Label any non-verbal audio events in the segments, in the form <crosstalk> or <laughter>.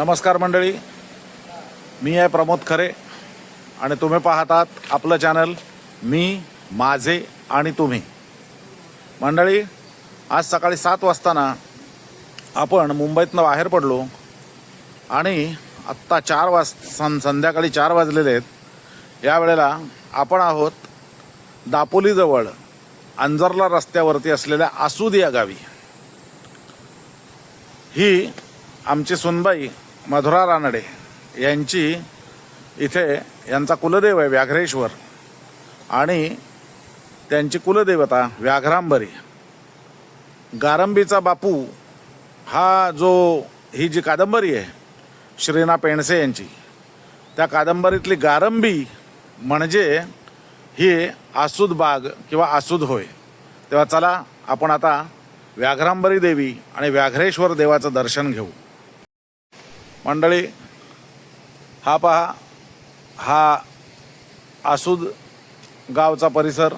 नमस्कार मंडळी. मी आहे प्रमोद खरे आणि तुम्ही पाहतात आपलं चॅनल मी माझे आणि तुम्ही. मंडळी आज सकाळी सात वाजताना आपण मुंबईतनं बाहेर पडलो आणि आत्ता चार वाज सं संध्याकाळी चार वाजलेले आहेत. यावेळेला आपण आहोत दापोलीजवळ अंजरला रस्त्यावरती असलेल्या आसूद या गावी. ही आमची सुनबाई मधुरा रानडे यांची इथे यांचा कुलदेव आहे व्याघ्रेश्वर. आणि त्यांची कुलदेवता व्याघ्रांबरी. गारंबीचा बापू हा जो ही जी कादंबरी आहे श्रीना पेणसे यांची त्या कादंबरीतली गारंबी म्हणजे ही आसूद बाग किंवा आसूद होय. तेव्हा चला आपण आता व्याघ्रांबरी देवी आणि व्याघ्रेश्वर देवाचं दर्शन घेऊ. मंडळी हा पहा हा आसूद गावचा परिसर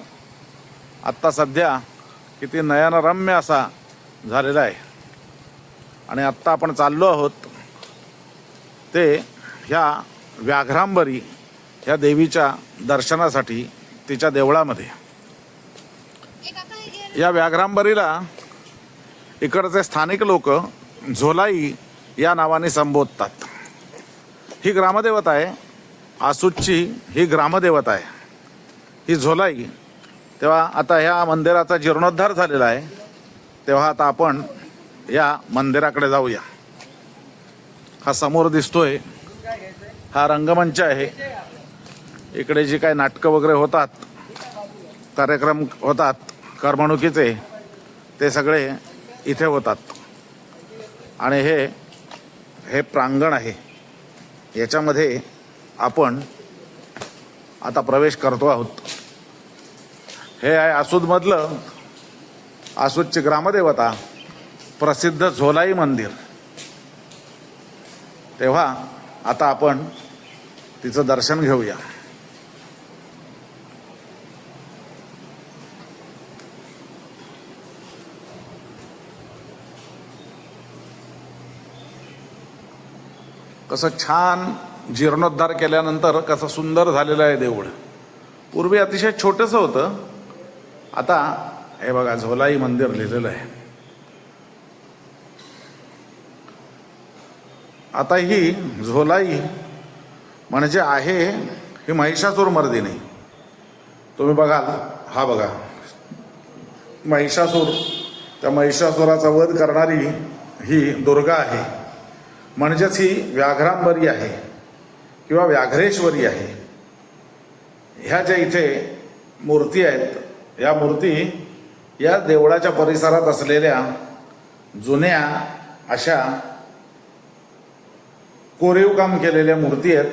आत्ता सध्या किती नयनरम्य असा झालेला आहे. आणि आत्ता आपण चाललो आहोत ते ह्या व्याघ्रांबरी ह्या देवीच्या दर्शनासाठी तिच्या देवळामध्ये. या व्याघ्रांबरीला इकडचे स्थानिक लोक झोलाई या नावाने संबोधतात. ही ग्रामदेवता आहे. आसूदची ही ग्रामदेवता आहे. ही झोलाई. तेव्हा आता ह्या मंदिराचा जीर्णोद्धार झालेला आहे. तेव्हा आता आपण या मंदिराकडे जाऊया. हा समोर दिसतोय. हा रंगमंच आहे. इकडे जी काही नाटकं वगैरे होतात कार्यक्रम होतात करमणुकीचे ते सगळे इथे होतात. आणि हे हे प्रांगण आहे. याच्यामध्ये आपण आता प्रवेश करतो आहोत. हे आहे आसूदमधलं आसूदची ग्रामदेवता प्रसिद्ध झोलाई मंदिर. तेव्हा आता आपण तिचं दर्शन घेऊया. कसं छान जीर्णोद्धार केल्यानंतर कसं सुंदर झालेलं आहे देऊळ. पूर्वी अतिशय छोटंसं होतं. आता हे बघा झोलाई मंदिर लिहिलेलं आहे. आता ही झोलाई म्हणजे आहे ही महिषासूर मर्दिनी. तुम्ही बघाल हा बघा. महिषासूर त्या महिषासुराचा वध करणारी ही दुर्गा आहे. म्हणजेच ही व्याघ्रांबरी आहे किंवा व्याघ्रेश्वरी आहे. ह्या ज्या इथे मूर्ती आहेत या मूर्ती या देवळाच्या परिसरात असलेल्या जुन्या अशा कोरीव काम केलेल्या मूर्ती आहेत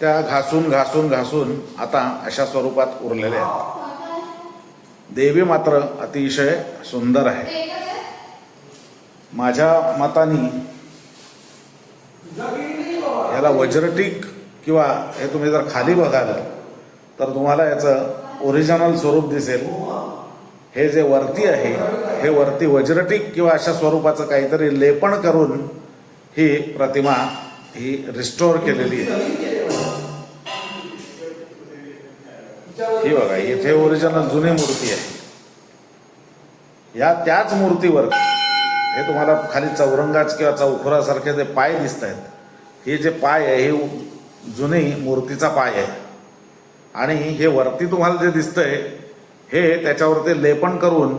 त्या घासून घासून घासून आता अशा स्वरूपात उरलेल्या आहेत. देवी मात्र अतिशय सुंदर आहे. माझ्या मतानी त्याला वज्रटीक किंवा हे तुम्ही जर खाली बघाल तर तुम्हाला याचं ओरिजिनल स्वरूप दिसेल. हे जे वरती आहे हे वरती वज्रटीक किंवा अशा स्वरूपाचं काहीतरी लेपण करून ही प्रतिमा ही रिस्टोर केलेली आहे. ही बघा इथे ओरिजिनल जुनी मूर्ती आहे. या त्याच मूर्तीवर हे तुम्हाला खाली चौरंगाच किंवा चौखुरासारखे जे पाय दिसत आहेत हे जे पाय आहे हे जुनी मूर्तीचा पाय आहे. आणि हे वरती तुम्हाला जे दिसतंय हे त्याच्यावरती लेपन करून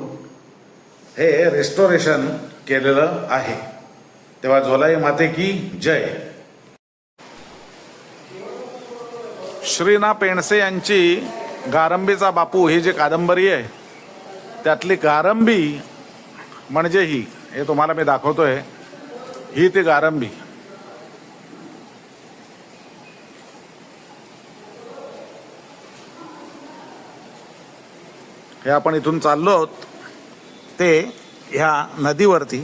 हे रेस्टोरेशन केलेलं आहे. तेव्हा झोलाई माते की जय. श्रीना पेणसे यांची गारंबीचा बापू ही जी कादंबरी आहे त्यातली गारंबी म्हणजे ही. हे तुम्हाला मी दाखवतोय. ही ती गारंबी. हे आपण इथून चाललो आहोत. ते ह्या नदीवरती.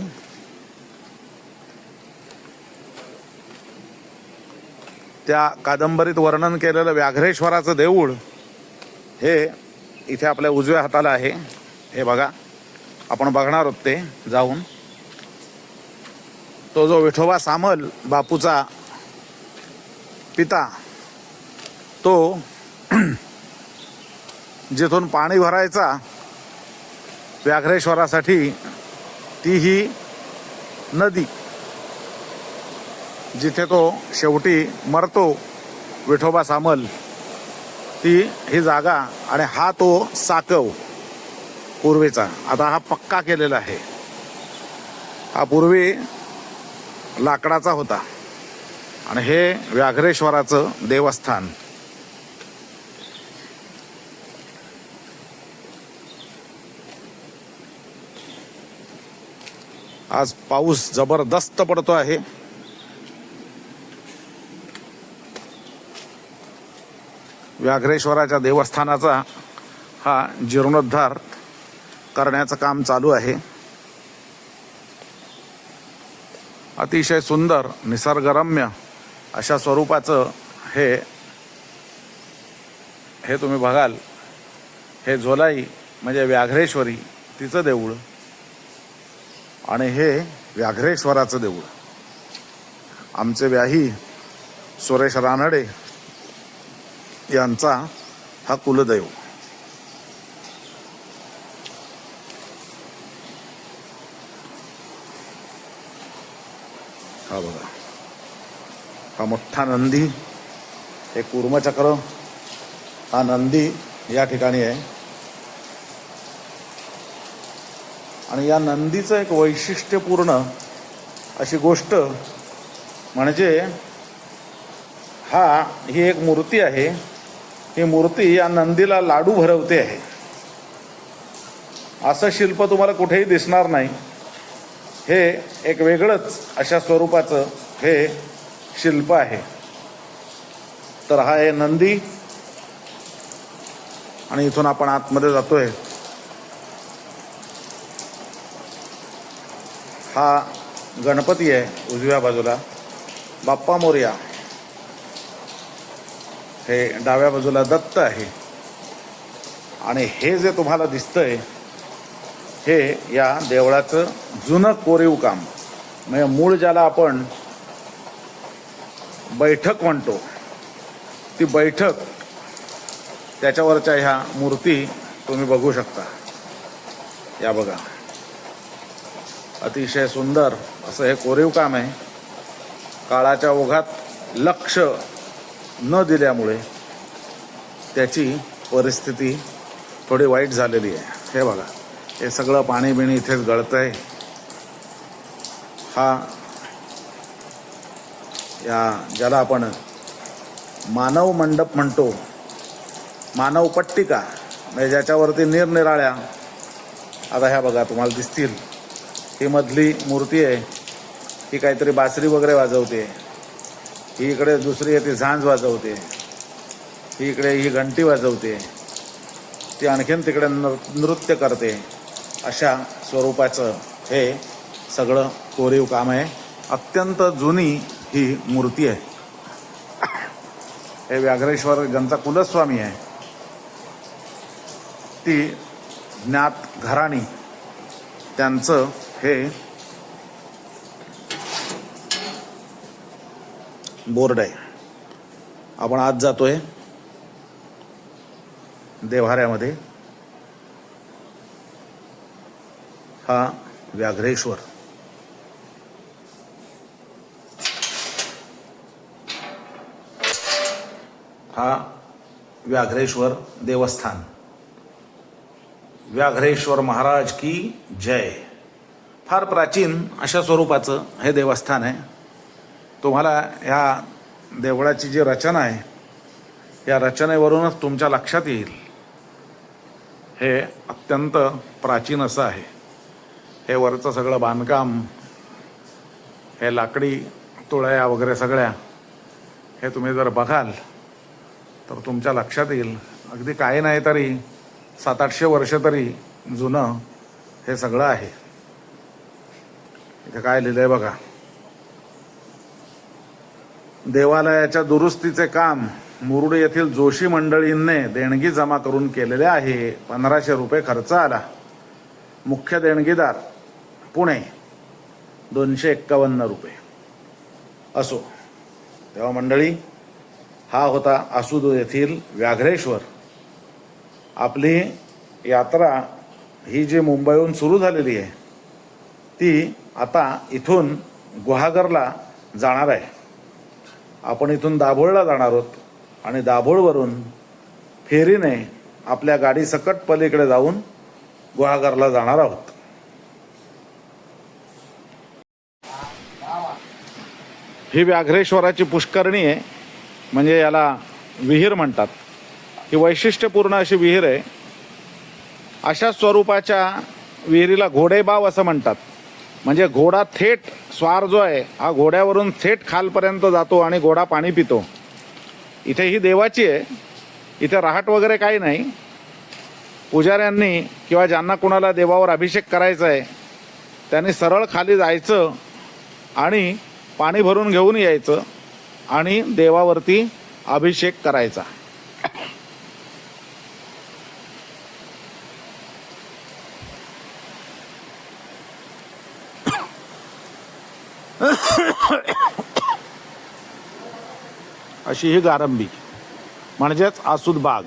त्या कादंबरीत वर्णन केलेलं व्याघ्रेश्वराचं देऊळ हे इथे आपल्या उजव्या हाताला आहे. हे बघा आपण बघणार आहोत ते जाऊन. तो जो विठोबा सामल बापूचा पिता तो जिथून पाणी भरायचा व्याघ्रेश्वरासाठी ती ही नदी. जिथे तो शेवटी मरतो विठोबा सामल ती ही जागा आणि हा तो साकव पूर्वीचा. आता हा पक्का केलेला आहे. हा पूर्वी लाकडाचा होता. आणि हे व्याघ्रेश्वराचं देवस्थान. आज पाऊस जबरदस्त पडतो आहे. व्याघ्रेश्वराच्या देवस्थानाचा हा जीर्णोद्धार करण्याचं काम चालू आहे. अतिशय सुंदर निसर्गरम्य अशा स्वरूपाचं हे हे तुम्ही बघाल. हे झोलाई म्हणजे व्याघ्रेश्वरी तिचं देऊळ. आणि हे व्याघ्रेश्वराचं देऊळ. आमचे व्याही सुरेश रानडे यांचा हा कुलदैव. हा बघा. हा मोठा नंदी हे कुर्मचक्र हा नंदी या ठिकाणी आहे. आणि या नंदीचं एक वैशिष्ट्यपूर्ण अशी गोष्ट म्हणजे हा ही एक मूर्ती आहे. ही मूर्ती या नंदीला लाडू भरवते आहे. असं शिल्प तुम्हाला कुठेही दिसणार नाही. हे एक वेगळंच अशा स्वरूपाचं हे शिल्प आहे. तर हा आहे नंदी. आणि इथून आपण आतमध्ये जातोय. हा गणपती आहे उजव्या बाजूला. बाप्पा मोर्या. हे डाव्या बाजूला दत्त आहे. आणि हे जे तुम्हाला दिसतंय हे या देवळाचं जुनं कोरीव काम. म्हणजे मूळ ज्याला आपण बैठक म्हणतो ती बैठक त्याच्यावरच्या ह्या मूर्ती तुम्ही बघू शकता. या बघा. अतिशय सुंदर असं हे कोरीव काम आहे. काळाच्या ओघात लक्ष न दिल्यामुळे त्याची परिस्थिती थोडी वाईट झालेली आहे. हे बघा हे सगळं पाणी बिणी इथेच गळतं आहे हा या ज्याला आपण मानव मंडप म्हणतो मानव पट्टिका म्हणजे ज्याच्यावरती निरनिराळ्या आता ह्या बघा तुम्हाला दिसतील. ही मधली मूर्ती आहे. ही काहीतरी बासरी वगैरे वाजवते. ही इकडे दुसरी आहे ती झांज वाजवते. ही इकडे ही घंटी वाजवते. ती आणखीन तिकडे नृ नृत्य करते. अशा स्वरूपाचं हे सगळं कोरीव काम आहे. अत्यंत जुनी ही मूर्ती आहे. हे व्याघ्रेश्वर ज्यांचा कुलस्वामी आहे. ती ज्ञात घराणी. त्यांचं हे बोर्ड आहे. आपण आज जातोय देव्हाऱ्यामध्ये. हा व्याघ्रेश्वर. हा व्याघ्रेश्वर देवस्थान. व्याघ्रेश्वर महाराज की जय. फार प्राचीन अशा स्वरूपाचं हे देवस्थान आहे. तुम्हाला ह्या देवळाची जी रचना आहे या रचनेवरूनच तुमच्या लक्षात येईल. हे अत्यंत प्राचीन असं आहे. हे वरचं सगळं बांधकाम हे लाकडी तुळया वगैरे सगळ्या हे तुम्ही जर बघाल तर तुमच्या लक्षात येईल. अगदी काही नाही तरी सात आठशे वर्ष तरी जुनं हे सगळं आहे. इथे काय लिहिलंय बघा. देवालयाच्या दुरुस्तीचे काम मुरुड येथील जोशी मंडळींनी देणगी जमा करून केलेले आहे. पंधराशे रुपये खर्च आला. मुख्य देणगीदार पुणे दोनशे एक्कावन्न रुपये. असो तेव्हा मंडळी हा होता आसूद येथील व्याघ्रेश्वर. आपली यात्रा ही जी मुंबईहून सुरू झालेली आहे ती आता इथून गुहागरला जाणार आहे. आपण इथून दाभोळला जाणार आहोत आणि दाभोळवरून फेरीने आपल्या गाडी सकट पलीकडे जाऊन गुहागरला जाणार आहोत. ही व्याघ्रेश्वराची पुष्करणी आहे म्हणजे याला विहीर म्हणतात. ही वैशिष्ट्यपूर्ण अशी विहीर आहे. अशा स्वरूपाच्या विहिरीला घोडेबाव असं म्हणतात. म्हणजे घोडा थेट स्वार जो आहे हा घोड्यावरून थेट खालपर्यंत जातो आणि घोडा पाणी पितो. इथे ही देवाची आहे. इथे राहट वगैरे काही नाही. पुजाऱ्यांनी किंवा ज्यांना कुणाला देवावर अभिषेक करायचा आहे त्यांनी सरळ खाली जायचं आणि पाणी भरून घेऊन यायचं आणि देवावरती अभिषेक करायचा. <coughs> अशी ही गारंबी. म्हणजेच आसूद बाग.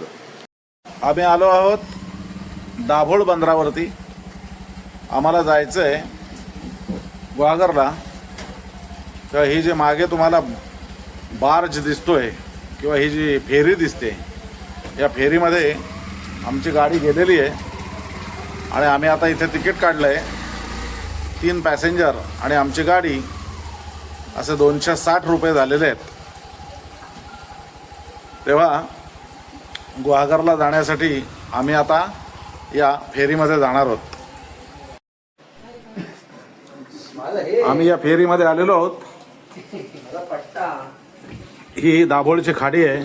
आम्ही आलो आहोत दाभोळ बंदरावरती. आम्हाला जायचं आहे गुहागरला तर ही जे मागे तुम्हाला बार्ज दिसतोय किंवा ही जी फेरी दिसते या फेरीमध्ये आमची गाडी गेलेली आहे. आणि आम्ही आता इथे तिकीट काढलं आहे तीन पॅसेंजर आणि आमची गाडी असे दोनशे साठ रुपये झालेले आहेत. तेव्हा गुहागरला जाण्यासाठी आम्ही आता या फेरीमध्ये जाणार आहोत. आम्ही या फेरीमध्ये आलेलो आहोत. ही दाभोळची खाडी आहे.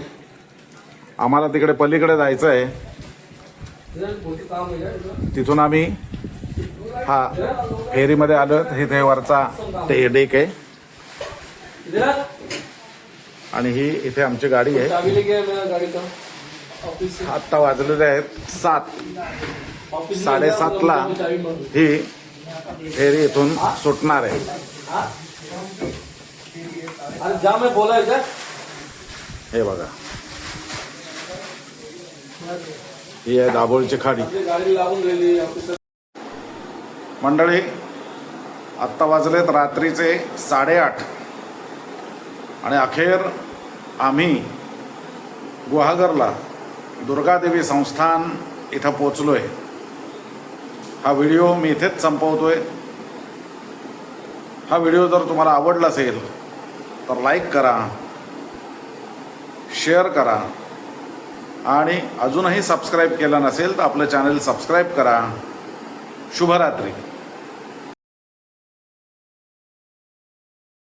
आम्हाला तिकडे पलीकडे जायचं आहे. तिथून आम्ही हा फेरीमध्ये आलो हे वरचा ते डेक आहे. आणि ही इथे आमची गाडी आहे. आत्ता वाजलेले आहेत सात. चाबी मांग ही फेरी इथून सुटणार आहे. अरे जा मैं बोला है बघा. ही आहे दाभोळची खाडी. मंडळी आत्ता वाजलेत रात्रीचे साडेआठ. आणि अखेर आम्ही गुहागरला दुर्गादेवी संस्थान इथं पोचलो आहे हा व्हिडिओ मी इथेच संपवतो आहे हा व्हिडिओ जर तुम्हाला आवडला असेल तर लाईक करा शेअर करा आणि अजूनही सबस्क्राईब केलं नसेल तर आपलं चॅनल सबस्क्राईब करा. शुभरात्री.